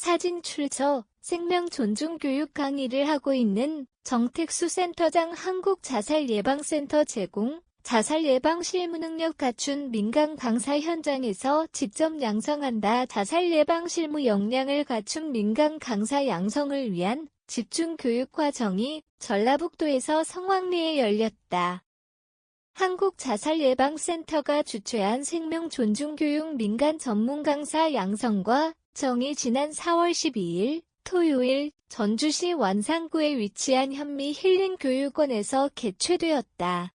사진 출처 생명 존중 교육 강의를 하고 있는 정택수 센터장 한국자살예방센터 제공 자살 예방 실무 능력 갖춘 민간 강사 현장에서 직접 양성한다. 자살 예방 실무 역량을 갖춘 민간 강사 양성을 위한 집중 교육 과정이 전라북도에서 성황리에 열렸다. 한국자살예방센터가 주최한 생명존중교육 민간 전문 강사 양성과 정이 지난 4월 12일 토요일 전주시 완산구에 위치한 현미 힐링교육원에서 개최되었다.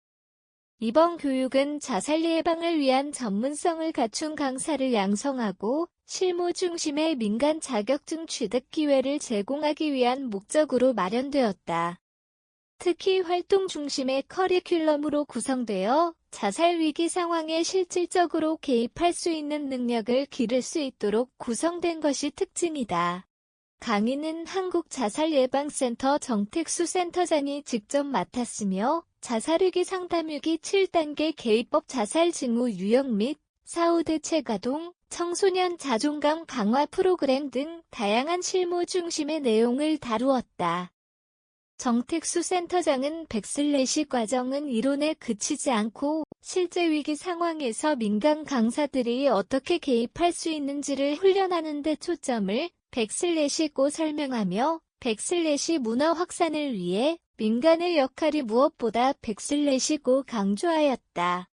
이번 교육은 자살 예방을 위한 전문성을 갖춘 강사를 양성하고 실무 중심의 민간 자격증 취득 기회를 제공하기 위한 목적으로 마련되었다. 특히 활동 중심의 커리큘럼으로 구성되어 자살 위기 상황에 실질적으로 개입할 수 있는 능력을 기를 수 있도록 구성된 것이 특징이다. 강의는 한국자살예방센터 정택수 센터장이 직접 맡았으며 자살위기 상담위기 7단계 개입법 자살 징후 유형 및 사후 대체 가동, 청소년 자존감 강화 프로그램 등 다양한 실무 중심의 내용을 다루었다. 정택수 센터장은 백슬래시 과정은 이론에 그치지 않고 실제 위기 상황에서 민간 강사들이 어떻게 개입할 수 있는지를 훈련하는 데 초점을 백슬래시고 설명하며 백슬래시 문화 확산을 위해 민간의 역할이 무엇보다 백슬래시고 강조하였다.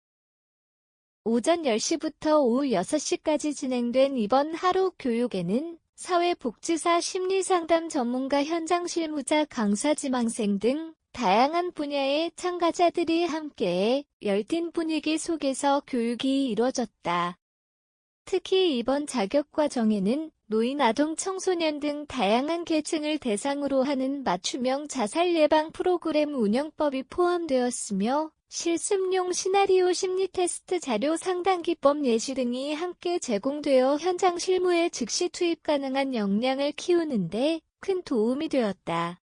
오전 10시부터 오후 6시까지 진행된 이번 하루 교육에는 사회복지사 심리상담 전문가 현장 실무자 강사 지망생 등 다양한 분야의 참가자들이 함께해 열띤 분위기 속에서 교육이 이뤄졌다. 특히 이번 자격과정에는 노인, 아동, 청소년 등 다양한 계층을 대상으로 하는 맞춤형 자살 예방 프로그램 운영법이 포함되었으며 실습용 시나리오 심리 테스트 자료 상담 기법 예시 등이 함께 제공되어 현장 실무에 즉시 투입 가능한 역량을 키우는데 큰 도움이 되었다.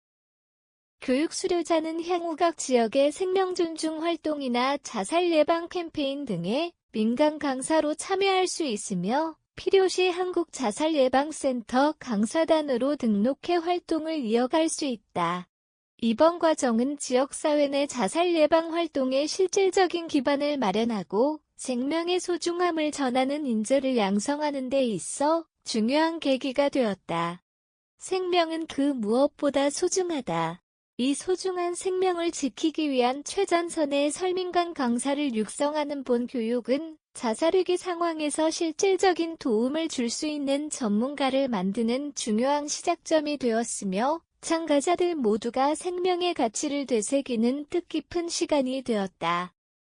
교육 수료자는 향후 각 지역의 생명 존중 활동이나 자살 예방 캠페인 등에 민간 강사로 참여할 수 있으며 필요시 한국자살예방센터 강사단으로 등록해 활동을 이어갈 수 있다. 이번 과정은 지역사회 내 자살 예방 활동에 실질적인 기반을 마련하고 생명의 소중함을 전하는 인재를 양성하는 데 있어 중요한 계기가 되었다. 생명은 그 무엇보다 소중하다. 이 소중한 생명을 지키기 위한 최전선의 설민관 강사를 육성하는 본 교육은 자살위기 상황에서 실질적인 도움을 줄 수 있는 전문가를 만드는 중요한 시작점이 되었으며 참가자들 모두가 생명의 가치를 되새기는 뜻깊은 시간이 되었다.